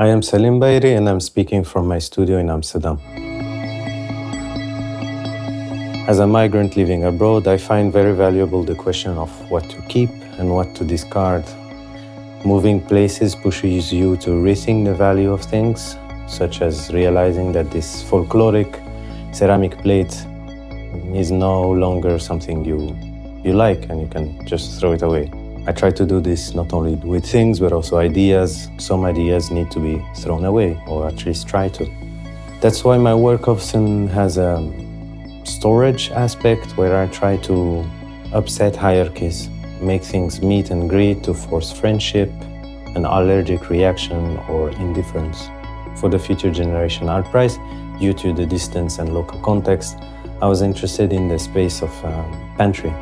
I am Salim Bayri and I'm speaking from my studio in Amsterdam. As a migrant living abroad, I find very valuable the question of what to keep and what to discard. Moving places pushes you to rethink the value of things, such as realizing that this folkloric ceramic plate is no longer something you, you like and you can just throw it away. I try to do this not only with things but also ideas. Some ideas need to be thrown away or at least try to. That's why my work often has a storage aspect where I try to upset hierarchies, make things meet and greet to force friendship, an allergic reaction, or indifference. For the future generation art prize, due to the distance and local context, I was interested in the space of um, pantry.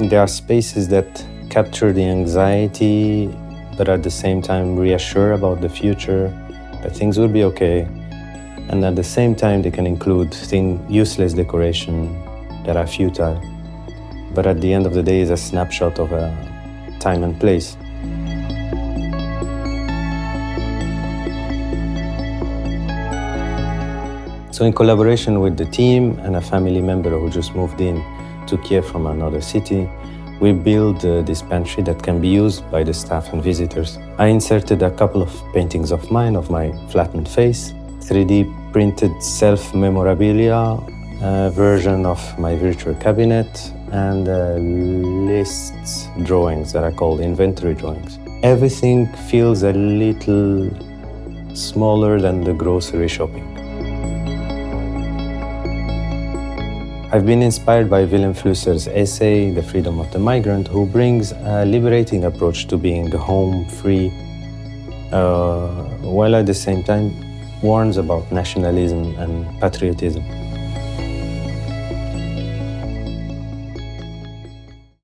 There are spaces that capture the anxiety, but at the same time reassure about the future, that things will be okay. And at the same time, they can include thing, useless decoration that are futile. But at the end of the day, is a snapshot of a time and place. So, in collaboration with the team and a family member who just moved in to Kiev from another city, we built uh, this pantry that can be used by the staff and visitors. I inserted a couple of paintings of mine of my flattened face, 3D printed self memorabilia, a version of my virtual cabinet, and uh, lists drawings that I call inventory drawings. Everything feels a little smaller than the grocery shopping. I've been inspired by Willem Flusser's essay, The Freedom of the Migrant, who brings a liberating approach to being home free, uh, while at the same time warns about nationalism and patriotism.